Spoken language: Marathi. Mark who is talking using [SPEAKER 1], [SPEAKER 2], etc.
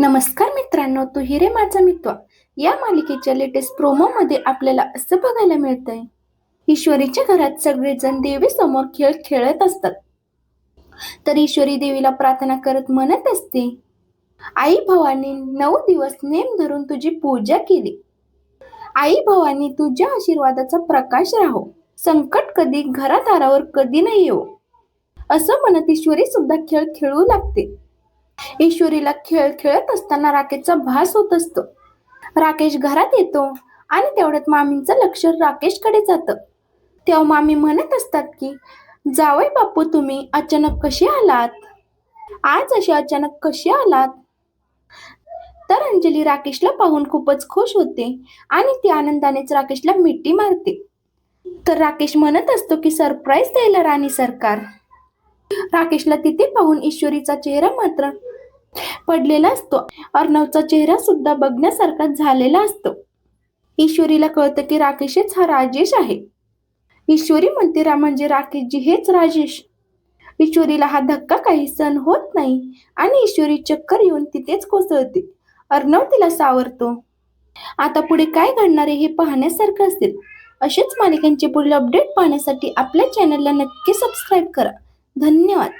[SPEAKER 1] नमस्कार मित्रांनो तू हिरे माझा मित्र. या मालिकेच्या लेटेस्ट प्रोमो मध्ये आपल्याला असं बघायला मिळतंय. ईश्वरीच्या घरात सगळेजण देवी समोर खेळ खेळत असतात. तर ईश्वरी देवीला प्रार्थना करत म्हणत असते आई भवानी नऊ दिवस नेम धरून तुझी पूजा केली. आई भवानी तुझ्या आशीर्वादाचा प्रकाश राहो. संकट कधी घरादारावर कधी नाही येऊ असं म्हणत ईश्वरी सुद्धा खेळ खेळू लागते. ईश्वरीला खेळ खेळत असताना राकेशचा भास होत असतो. राकेश घरात येतो आणि तेवढ्यात मामींचं लक्ष राकेशकडे जातं. तेव्हा मामी म्हणत असतात की जावय बापू तुम्ही अचानक कसे आलात? आज असे अचानक कसे आलात? तर अंजली राकेशला पाहून खूपच खुश होते आणि ती आनंदानेच राकेशला मिठी मारते. तर राकेश म्हणत असतो की सरप्राईज द्यायला राणी सरकार. राकेशला तिथे पाहून ईश्वरीचा चेहरा मात्र पडलेला असतो. अर्णवचा चेहरा सुद्धा बघण्यासारखा झालेला असतो. ईश्वरीला कळतं की राकेशच हा राजेश आहे. ईश्वरी म्हणते रा म्हणजे राकेशजी हेच राजेश. ईश्वरीला हा धक्का काही सण होत नाही आणि ईश्वरी चक्कर येऊन तिथेच कोसळते. अर्णव तिला सावरतो. आता पुढे काय घडणार आहे हे पाहण्यासारखं असेल. असेच मालिकांचे पुढील अपडेट पाहण्यासाठी आपल्या चॅनलला नक्की सबस्क्राईब करा. धन्यवाद.